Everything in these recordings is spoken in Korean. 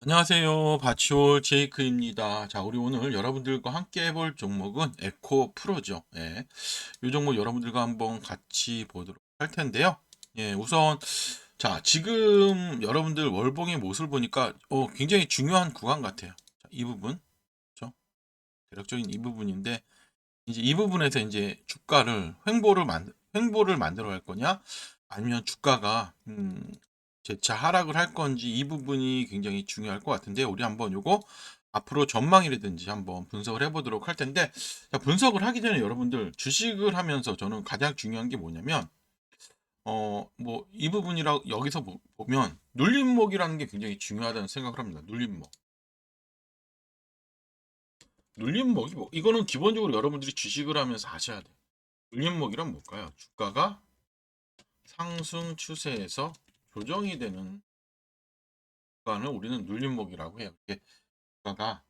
안녕하세요. 바치올 제이크입니다. 자, 우리 오늘 여러분들과 함께 해볼 종목은 에코 프로죠. 예. 이 종목 여러분들과 한번 같이 보도록 할 텐데요. 예, 우선, 자, 지금 여러분들 월봉의 모습을 보니까, 어, 굉장히 중요한 구간 같아요. 자, 이 부분. 그죠? 대략적인 이 부분인데, 이제 이 부분에서 이제 주가를, 횡보를 만, 횡보를 만들어 갈 거냐, 아니면 주가가, 음, 재차 하락을 할 건지 이 부분이 굉장히 중요할 것 같은데 우리 한번 요거 앞으로 전망이라든지 한번 분석을 해보도록 할 텐데 자, 분석을 하기 전에 여러분들 주식을 하면서 저는 가장 중요한 게 뭐냐면 어 뭐 이 부분이라 여기서 보- 보면 눌림목이라는 게 굉장히 중요하다는 생각을 합니다. 눌림목. 눌림목이 뭐 이거는 기본적으로 여러분들이 주식을 하면서 아셔야 돼요. 눌림목이란 뭘까요? 주가가 상승 추세에서 조정이 되는 구간을 우리는 눌림목이라고 해요. 이게 주가가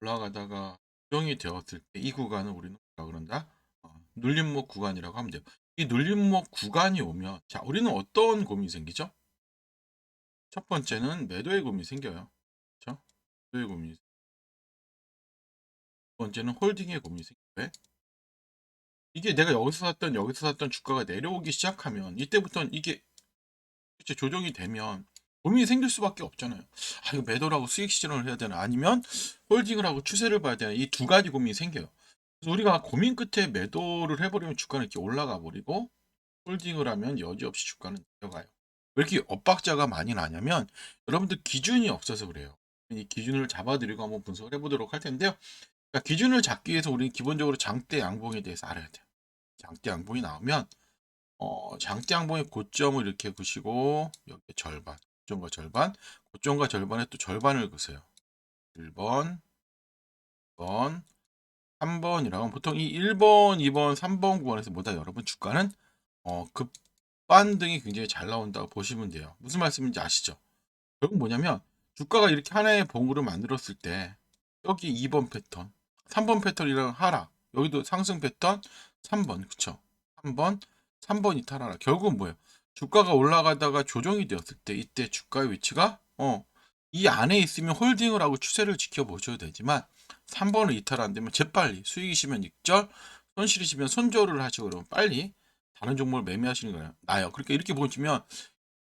올라가다가 조정이 되었을 때 이 구간을 우리는 뭐라 그런다? 어, 눌림목 구간이라고 하면 돼요. 이 눌림목 구간이 오면 자 우리는 어떤 고민이 생기죠? 첫 번째는 매도의 고민이 생겨요. 그렇죠? 매도의 고민이. 두 번째는 홀딩의 고민이 생겨요. 왜? 이게 내가 여기서 샀던 여기서 샀던 주가가 내려오기 시작하면 이때부터는 이게 그치, 조정이 되면 고민이 생길 수밖에 없잖아요. 아, 이거 매도라고 수익 실현을 해야 되나? 아니면 홀딩을 하고 추세를 봐야 되나? 이 두 가지 고민이 생겨요. 그래서 우리가 고민 끝에 매도를 해버리면 주가는 이렇게 올라가 버리고 홀딩을 하면 여지없이 주가는 내려가요. 왜 이렇게 엇박자가 많이 나냐면 여러분들 기준이 없어서 그래요. 이 기준을 잡아드리고 한번 분석을 해보도록 할 텐데요. 그러니까 기준을 잡기 위해서 우리는 기본적으로 장대 양봉에 대해서 알아야 돼요. 장대 양봉이 나오면 어, 장대 양봉의 고점을 이렇게 그시고 여기 절반, 고점과 절반, 고점과 절반에 또 절반을 그세요. 1번, 2번, 3번이라고 하면 보통 이 1번, 2번, 3번 구간에서 뭐다 여러분 주가는 어, 급반등이 굉장히 잘 나온다고 보시면 돼요. 무슨 말씀인지 아시죠? 결국 뭐냐면 주가가 이렇게 하나의 봉으로 만들었을 때 여기 2번 패턴, 3번 패턴이랑 하락, 여기도 상승 패턴 3번, 그쵸? 3번, 3번 이탈하락. 결국은 뭐예요? 주가가 올라가다가 조정이 되었을 때 이때 주가의 위치가 어, 이 안에 있으면 홀딩을 하고 추세를 지켜보셔도 되지만 3번을 이탈 안 되면 재빨리 수익이시면 익절, 손실이시면 손절을 하시고 그러면 빨리 다른 종목을 매매하시는 거예요. 나요. 그러니까 이렇게 보시면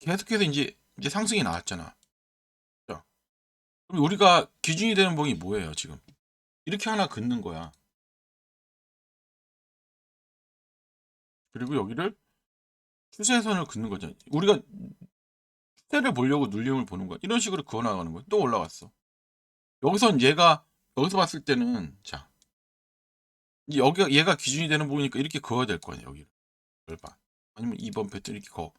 계속해서 이제 이제 상승이 나왔잖아. 그죠? 그럼 우리가 기준이 되는 봉이 뭐예요, 지금? 이렇게 하나 긋는 거야. 그리고 여기를 추세선을 긋는 거죠. 우리가 추세를 보려고 눌림을 보는 거야. 이런 식으로 그어 나가는 거야. 또 올라갔어. 여기선 얘가 여기서 봤을 때는 자 여기가 얘가 기준이 되는 부분이니까 이렇게 그어야 될 거 아니야 여기를 절반 아니면 2번 패턴 이렇게 그어.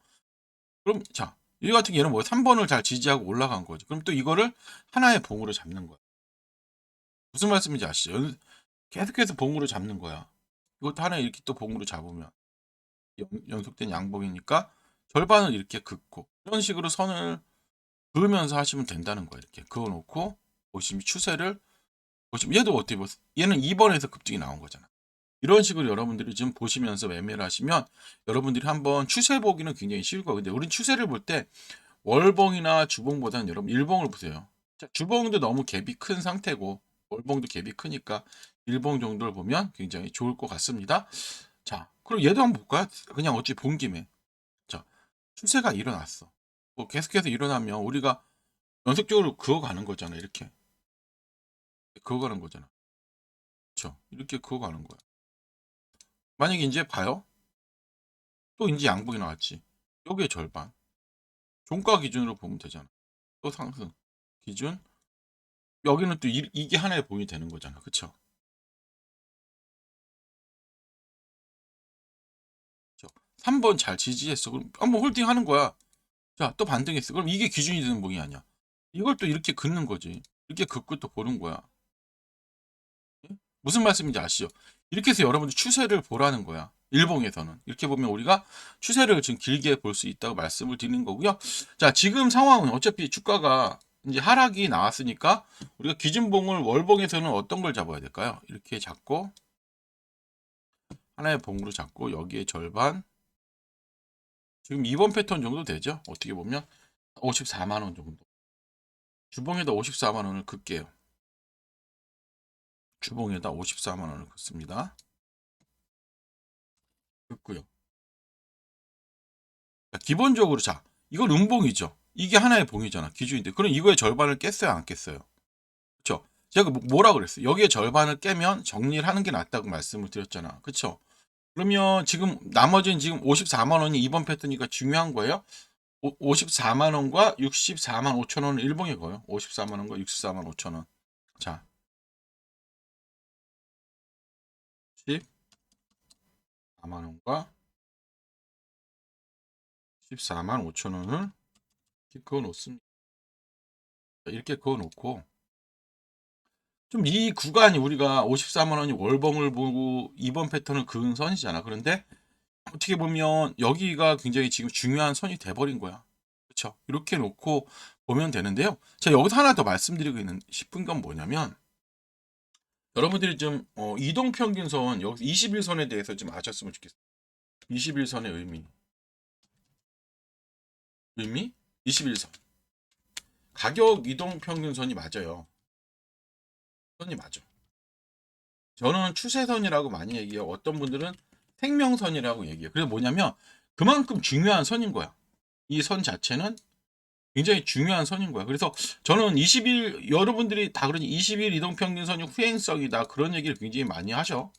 그럼 자이 같은 경우는 뭐 3번을 잘 지지하고 올라간 거지. 그럼 또 이거를 하나의 봉으로 잡는 거야. 무슨 말씀인지 아시죠? 연- 계속해서 봉으로 잡는 거야. 이것도 하나 이렇게 또 봉으로 잡으면 연, 속된 양봉이니까 절반을 이렇게 긋고 이런 식으로 선을 그으면서 하시면 된다는 거예요. 이렇게 그어놓고 보시면 추세를 보시면 얘도 어떻게 보세요? 얘는 2번에서 급등이 나온 거잖아. 이런 식으로 여러분들이 지금 보시면서 매매를 하시면 여러분들이 한번 추세 보기는 굉장히 쉬울 거예요. 근데 우린 추세를 볼 때 월봉이나 주봉보다는 여러분 일봉을 보세요. 자, 주봉도 너무 갭이 큰 상태고 월봉도 갭이 크니까 일봉 정도를 보면 굉장히 좋을 것 같습니다. 자, 그럼 얘도 한번 볼까요? 그냥 어찌 본 김에. 자, 추세가 일어났어. 뭐 계속해서 일어나면 우리가 연속적으로 그어가는 거잖아, 이렇게. 그어가는 거잖아. 그쵸? 이렇게 그어가는 거야. 만약에 이제 봐요. 또 이제 양봉이 나왔지. 여기에 절반. 종가 기준으로 보면 되잖아. 또 상승. 기준. 여기는 또 이, 이게 하나의 봉이 되는 거잖아. 그쵸? 3번 잘 지지했어. 그럼 한번 홀딩 하는 거야. 자, 또 반등했어. 그럼 이게 기준이 되는 봉이 아니야. 이걸 또 이렇게 긋는 거지. 이렇게 긋고 또 보는 거야. 예? 무슨 말씀인지 아시죠? 이렇게 해서 여러분들 추세를 보라는 거야. 일봉에서는. 이렇게 보면 우리가 추세를 지금 길게 볼 수 있다고 말씀을 드리는 거고요. 자, 지금 상황은 어차피 주가가 이제 하락이 나왔으니까 우리가 기준봉을 월봉에서는 어떤 걸 잡아야 될까요? 이렇게 잡고 하나의 봉으로 잡고 여기에 절반 지금 2번 패턴 정도 되죠? 어떻게 보면 54만 원 정도. 주봉에다 54만 원을 긋게요. 주봉에다 54만 원을 긋습니다. 긋고요. 자, 기본적으로 자, 이건 음봉이죠. 이게 하나의 봉이잖아. 기준인데. 그럼 이거의 절반을 깼어요, 안 깼어요? 그렇죠? 제가 뭐- 뭐라 그랬어요? 여기에 절반을 깨면 정리를 하는 게 낫다고 말씀을 드렸잖아. 그렇죠? 그러면 지금 나머지는 지금 54만 원이 이번 패턴이니까 중요한 거예요. 54만 원과 64만 5천 원은 일봉에 거요. 54만 원과 64만 5천 원. 자. 14만 원과 14만 5천 원을 이렇게 그어 놓습니다. 이렇게 그어 놓고 좀 이 구간이 우리가 54만 원이 월봉을 보고 이번 패턴을 그은 선이잖아. 그런데 어떻게 보면 여기가 굉장히 지금 중요한 선이 돼버린 거야. 그렇죠? 이렇게 놓고 보면 되는데요. 제가 여기서 하나 더 말씀드리고 있는 싶은 건 뭐냐면 여러분들이 좀 어, 이동 평균선 여기 21선에 대해서 좀 아셨으면 좋겠어요. 21선의 의미. 의미? 21선. 가격 이동 평균선이 맞아요. 선이 맞아. 저는 추세선이라고 많이 얘기해요. 어떤 분들은 생명선이라고 얘기해요. 그래서 뭐냐면 그만큼 중요한 선인 거야. 이 선 자체는 굉장히 중요한 선인 거야. 그래서 저는 20일 여러분들이 다 그러니 20일 이동평균선이 후행성이다 그런 얘기를 굉장히 많이 하셔.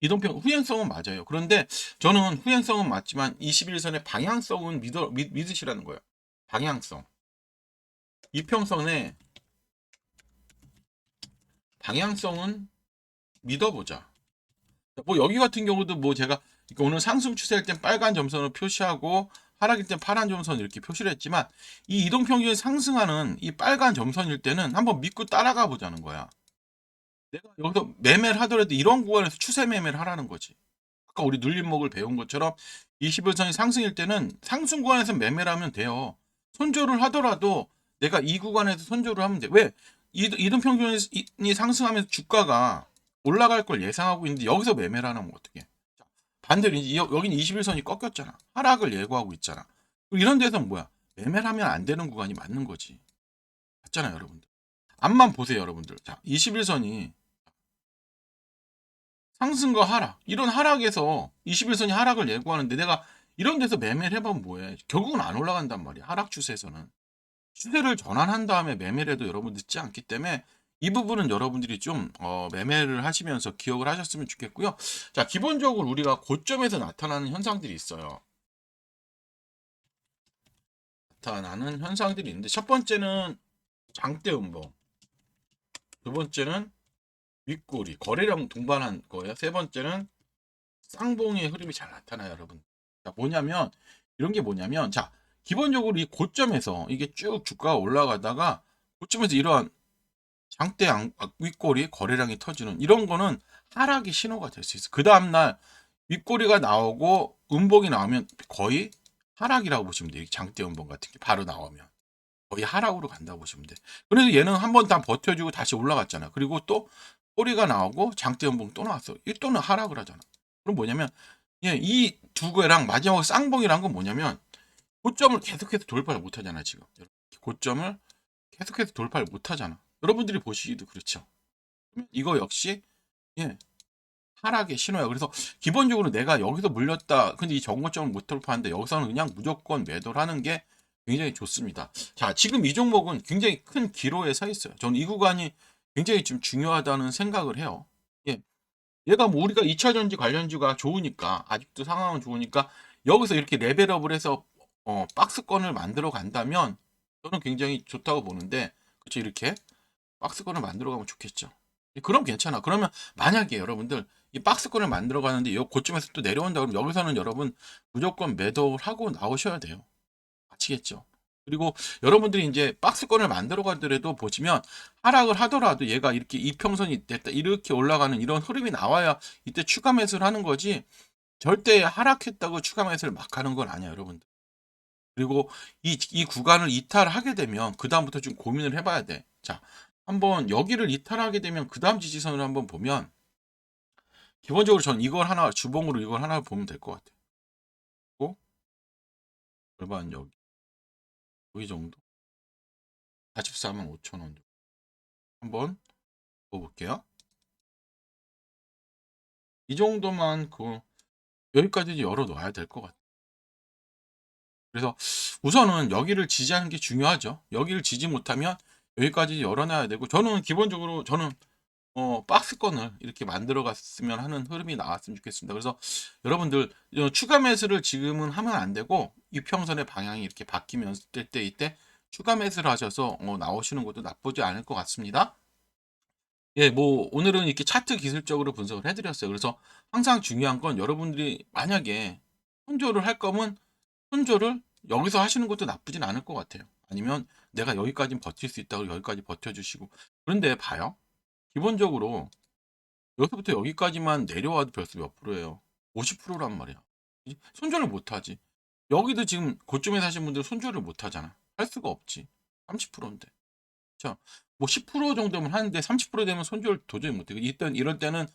이동평 후행성은 맞아요. 그런데 저는 후행성은 맞지만 21선의 방향성은 믿어, 믿, 믿으시라는 거예요. 방향성. 이평선의 방향성은 믿어보자. 뭐 여기 같은 경우도 뭐 제가 그러니까 오늘 상승 추세일 땐 빨간 점선을 표시하고 하락일 땐 파란 점선 이렇게 표시를 했지만 이 이동 평균이 상승하는 이 빨간 점선일 때는 한번 믿고 따라가 보자는 거야. 내가 여기서 매매를 하더라도 이런 구간에서 추세 매매를 하라는 거지. 아까 우리 눌림목을 배운 것처럼 21선이 상승일 때는 상승 구간에서 매매를 하면 돼요. 손절을 하더라도 내가 이 구간에서 손절을 하면 돼. 왜? 이- 이동 평균이 상승하면서 주가가 올라갈 걸 예상하고 있는데 여기서 매매를 하면 어떻게? 자, 반대로 이제 여- 여기는 21선이 꺾였잖아. 하락을 예고하고 있잖아. 이런 데서는 뭐야? 매매를 하면 안 되는 구간이 맞는 거지. 맞잖아요, 여러분들. 앞만 보세요, 여러분들. 자, 21선이 상승과 하락. 이런 하락에서 21선이 하락을 예고하는데 내가 이런 데서 매매를 해보면 뭐해? 결국은 안 올라간단 말이야. 하락 추세에서는. 추세를 전환한 다음에 매매를 해도 여러분 늦지 않기 때문에 이 부분은 여러분들이 좀 어, 매매를 하시면서 기억을 하셨으면 좋겠고요. 자, 기본적으로 우리가 고점에서 나타나는 현상들이 있어요. 나타나는 현상들이 있는데 첫 번째는 장대 음봉, 두 번째는 윗꼬리, 거래량 동반한 거예요. 세 번째는 쌍봉의 흐름이 잘 나타나요, 여러분. 자, 뭐냐면 이런 게 뭐냐면 자, 기본적으로 이 고점에서 이게 쭉 주가가 올라가다가 고점에서 이러한 장대 윗꼬리 거래량이 터지는 이런 거는 하락의 신호가 될 수 있어. 그 다음날 윗꼬리가 나오고 음봉이 나오면 거의 하락이라고 보시면 돼요. 이 장대 음봉 같은 게 바로 나오면 거의 하락으로 간다고 보시면 돼. 그래서 얘는 한 번 다 버텨주고 다시 올라갔잖아. 그리고 또 꼬리가 나오고 장대 음봉 또 나왔어. 이 또는 하락을 하잖아. 그럼 뭐냐면 예, 이 두 개랑 마지막 쌍봉이란 건 뭐냐면 고점을 계속해서 돌파를 못 하잖아, 지금. 고점을 계속해서 돌파를 못 하잖아. 여러분들이 보시기도 그렇죠. 이거 역시 예. 하락의 신호야. 그래서 기본적으로 내가 여기서 물렸다. 근데 이 정고점을 못 돌파하는데 여기서는 그냥 무조건 매도를 하는 게 굉장히 좋습니다. 자, 지금 이 종목은 굉장히 큰 기로에 서 있어요. 저는 이 구간이 굉장히 좀 중요하다는 생각을 해요. 예. 얘가 뭐 우리가 2차 전지 관련주가 좋으니까 아직도 상황은 좋으니까 여기서 이렇게 레벨업을 해서 어, 박스권을 만들어 간다면 저는 굉장히 좋다고 보는데 그렇죠 이렇게 박스권을 만들어 가면 좋겠죠. 그럼 괜찮아. 그러면 만약에 여러분들 이 박스권을 만들어 가는데 이 고점에서 또 내려온다 그러면 여기서는 여러분 무조건 매도를 하고 나오셔야 돼요. 아시겠죠? 그리고 여러분들이 이제 박스권을 만들어 가더라도 보시면 하락을 하더라도 얘가 이렇게 이평선이 됐다 이렇게 올라가는 이런 흐름이 나와야 이때 추가 매수를 하는 거지 절대 하락했다고 추가 매수를 막 하는 건 아니야 여러분들 그리고 이, 이 구간을 이탈하게 되면 그 다음부터 좀 고민을 해봐야 돼 자 한번 여기를 이탈하게 되면 그 다음 지지선을 한번 보면 기본적으로 전 이걸 하나 주봉으로 이걸 하나 보면 될 것 같아요 그리고 절반 여기 여기 정도 44만 5천 원. 한번 볼게요. 이 정도만 그 여기까지 열어 놔야 될 것 같아요. 그래서 우선은 여기를 지지하는 게 중요하죠. 여기를 지지 못하면 여기까지 열어놔야 되고 저는 기본적으로 저는 어, 박스권을 이렇게 만들어 갔으면 하는 흐름이 나왔으면 좋겠습니다. 그래서 여러분들 어, 추가 매수를 지금은 하면 안 되고 이평선의 방향이 이렇게 바뀌면 때, 때 이때 추가 매수를 하셔서 어, 나오시는 것도 나쁘지 않을 것 같습니다. 예, 뭐 오늘은 이렇게 차트 기술적으로 분석을 해드렸어요. 그래서 항상 중요한 건 여러분들이 만약에 손절을 할 거면 손절을 여기서 하시는 것도 나쁘진 않을 것 같아요. 아니면 내가 여기까지 버틸 수 있다고 여기까지 버텨주시고 그런데 봐요. 기본적으로 여기서부터 여기까지만 내려와도 벌써 몇 프로예요? 50%란 말이야. 이- 손절을 못 하지. 여기도 지금 고점에 사신 분들 손절을 못 하잖아. 할 수가 없지. 30%인데. 자, 뭐 10% 정도면 하는데 30% 되면 손절 도저히 못 해. 이때 이럴 때는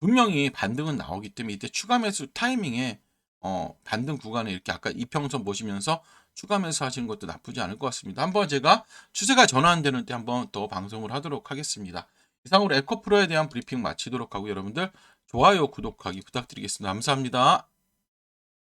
분명히 반등은 나오기 때문에 이때 추가 매수 타이밍에 어, 반등 구간에 이렇게 아까 이평선 보시면서 추가 매수 하시는 것도 나쁘지 않을 것 같습니다. 한번 제가 추세가 전환되는 때 한번 더 방송을 하도록 하겠습니다. 이상으로 에코프로에 대한 브리핑 마치도록 하고 여러분들 좋아요, 구독하기 부탁드리겠습니다. 감사합니다.